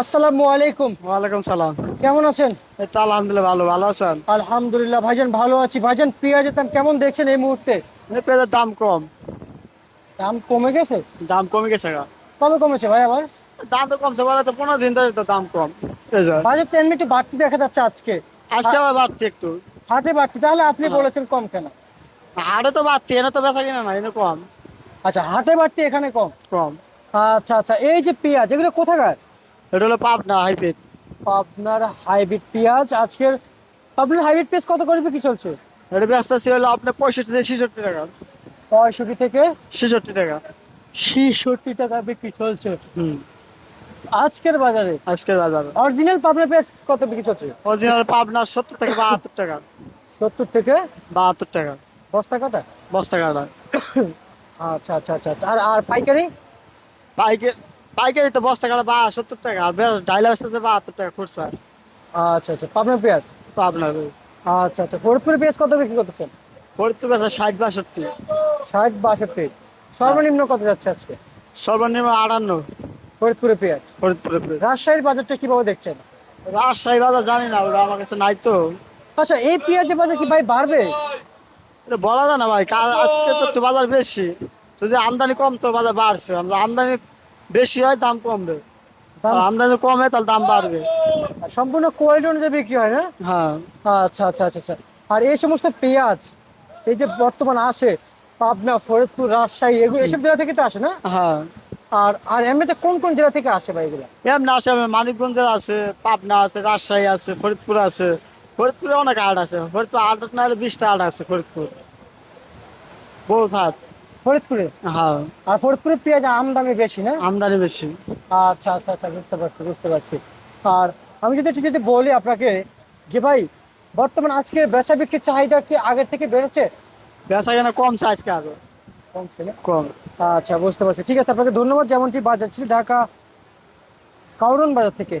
আসসালামু আলাইকুম। ওয়ালাইকুম সালাম। কেমন আছেন? এই তো আলহামদুলিল্লাহ ভালো ভালো আছেন? আলহামদুলিল্লাহ ভাইজান ভালো আছি। ভাইজান পেঁয়াজের দাম কেমন দেখছেন এই মুহূর্তে? এই পেঁয়াজের দাম কম। দাম কমে গেছে? দাম কমে গেছে কবে কমেছে ভাই আবার? দাম তো কমছে বলে তো পনেরো দিন ধরে তো দাম কম। বাজার তো এমনি একটু বাড়তি দেখা যাচ্ছে আজকে। আজকে আবার বাড়তি একটু। হাটে বাড়তি তাহলে আপনি বলেছেন কম কেন? হাটে তো বাড়তি এনে তো বেচা কিনা না এনে কম। আচ্ছা হাটে বাড়তি এখানে কম? কম। আচ্ছা আচ্ছা এই যে পেঁয়াজ এগুলো কোথাকার? এটা হলো পাবনা হাইব্রিড। আপনার হাইব্রিড পেঁয়াজ। আজকের আপনার হাইব্রিড পেঁয়াজ কত করে বিক্রি চলছে? এটা ব্যস্ত ছিল হলো আপনার পঁয়ষট্টি থেকে ছেষট্টি টাকা। পঁয়ষট্টি থেকে ছেষট্টি টাকা। ছেষট্টি টাকা বিক্রি চলছে। হুম। আজকের বাজারে আজকের বাজার। অরিজিনাল পাবনা পেঁয়াজ কত বিক্রি চলছে? অরিজিনাল পাবনা সত্তর থেকে বাহাত্তর টাকা। সত্তর থেকে বাহাত্তর টাকা। বস্তা কাটা? বস্তা কাটা। আচ্ছা আচ্ছা আচ্ছা আচ্ছা। আর আর পাইকারি? পাইকারি পাইকারি তো বস্তা কাটা বা সত্তর টাকা। আর ডাইলার আসতেছে বাহাত্তর টাকা খুচরা আচ্ছা আচ্ছা। পাবনা পেঁয়াজ? পাবনা আচ্ছা আচ্ছা। ফরিদপুরে পেঁয়াজ কত বিক্রি করতেছেন? ফরিদপুর বেচা ষাট বাষট্টি। ষাট বাষট্টি। সর্বনিম্ন কত যাচ্ছে আজকে? সর্বনিম্ন আটান্ন। ফরিদপুরে পেঁয়াজ? ফরিদপুরে রাজশাহীর বাজারটা কীভাবে দেখছেন? রাজশাহী বাজার জানি না ওরা আমার কাছে নাই তো। আচ্ছা এই পেঁয়াজের বাজার কি ভাই বাড়বে? এটা বলা যায় না ভাই আজকে তো একটু বাজার বেশি। যদি আমদানি কম তো বাজার বাড়ছে আমদানি বেশি হয় দাম কমবে। আমদানি কমে তাহলে দাম বাড়বে। সম্পূর্ণ কোয়ালিটি অনুযায়ী বিক্রি হয় না? হ্যাঁ। আচ্ছা আচ্ছা আচ্ছা আচ্ছা। আর এই সমস্ত পেঁয়াজ এই যে বর্তমান আসে পাবনা ফরিদপুর রাজশাহী এগুলো এসব জেলা থেকে তো আসে না? হ্যাঁ। আর আর এমনিতে কোন কোন জেলা থেকে আসে ভাই এগুলো? এমনি আসে মানিকগঞ্জের আছে পাবনা আছে রাজশাহী আছে ফরিদপুর আছে। ফরিদপুরে অনেক আট আছে। ফরিদপুর আট না হলে বিশটা আট আছে ফরিদপুর। বহুত হাট ফরিদপুরে? হ্যাঁ। আর ফরিদপুরে পেঁয়াজ আমদানি বেশি না? আমদানি বেশি। আচ্ছা আচ্ছা আচ্ছা বুঝতে পারছি বুঝতে পারছি। আর আমি যদি একটু যদি বলি আপনাকে যে ভাই বর্তমান আজকে বেচা বিক্রির চাহিদা কি আগের থেকে বেড়েছে? বেচা কেনা কমছে আজকে আরও কমছে কম। আচ্ছা বুঝতে পারছি। ঠিক আছে আপনাকে ধন্যবাদ। যেমনটি বাজার ছিল ঢাকা কাউরন বাজার থেকে।